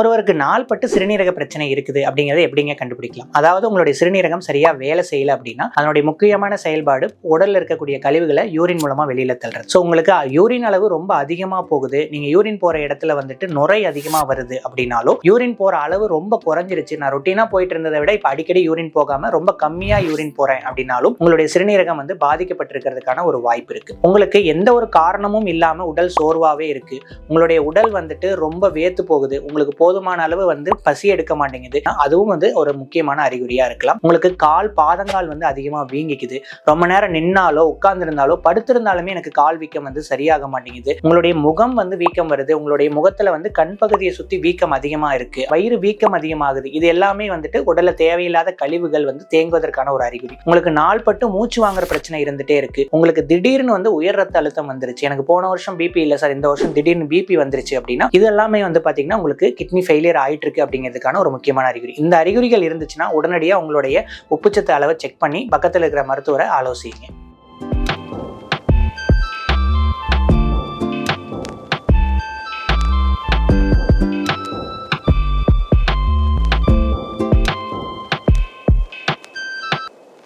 ஒருவருக்கு நாள்பட்டு சிறுநீரக பிரச்சனை இருக்குது அப்படிங்கறத எப்படிங்க கண்டுபிடிக்கலாம்? அதாவது உங்களுடைய சிறுநீரகம் சரியா வேலை செய்யல அப்படின்னா அதனுடைய முக்கியமான செயல்பாடு உடல்ல இருக்கக்கூடிய கழிவுகளை யூரின் மூலமா வெளியில தள்ளுறது. ஸோ உங்களுக்கு யூரின் அளவு ரொம்ப அதிகமா போகுது. நீங்க யூரின் போற இடத்துல வந்துட்டு நுரை அதிகமா வருது அப்படின்னாலும் யூரின் போற அளவு ரொம்ப குறைஞ்சிருச்சு. நான் ரொட்டீனா போயிட்டு இருந்ததை விட இப்ப அடிக்கடி யூரின் போகாம ரொம்ப கம்மியா யூரின் போறேன் அப்படின்னாலும் உங்களுடைய சிறுநீரகம் வந்து பாதிக்கப்பட்டிருக்கிறதுக்கான ஒரு வாய்ப்பு இருக்கு. உங்களுக்கு எந்த ஒரு காரணமும் இல்லாம உடல் சோர்வாவே இருக்கு. உங்களுடைய உடல் வந்துட்டு ரொம்ப வேத்து போகுது. உங்களுக்கு போதுமான அளவு வந்து பசி எடுக்க மாட்டேங்குது. அதுவும் வந்து ஒரு முக்கியமான அறிகுறியா இருக்கலாம். உங்களுக்கு கால் பாதங்கால் வந்து அதிகமா வீங்கிக்குது. ரொம்ப நேரம் நின்னாலோ உட்கார்ந்திருந்தாலோ படுத்திருந்தாலுமே எனக்கு கால் வீக்கம் வந்து சரியாக மாட்டேங்குது. உங்களுடைய முகம் வந்து வீக்கம் வருது. உங்களுடைய முகத்துல வந்து கண் பகுதியை சுத்தி வீக்கம் அதிகமா இருக்கு. வயிறு வீக்கம் அதிகமாகுது. இது எல்லாமே வந்துட்டு உடல்ல தேவையில்லாத கழிவுகள் வந்து தேங்குவதற்கான ஒரு அறிகுறி. உங்களுக்கு நாள்பட்டு மூச்சு வாங்குற பிரச்சனை இருந்துட்டே இருக்கு. உங்களுக்கு திடீர்னு வந்து உயர் ரத்த அழுத்தம் வந்துருச்சு. எனக்கு போன வருஷம் பிபி இல்ல சார். இந்த வருஷம் திடீர்னு பிபி வந்துருச்சு அப்படின்னா இது எல்லாமே வந்து பாத்தீங்கன்னா உங்களுக்கு கிட்னி ஃபெயிலியர் ஆயிட்டு இருக்கு அப்படிங்கிறதுக்கான ஒரு முக்கியமான அறிகுறி. இந்த அறிகுறிகள் இருந்துச்சுன்னா உடனடியாக உங்களுடைய உப்புச்சத்து அளவை செக் பண்ணி பக்கத்தில் இருக்கிற மருத்துவரை ஆலோசிங்க.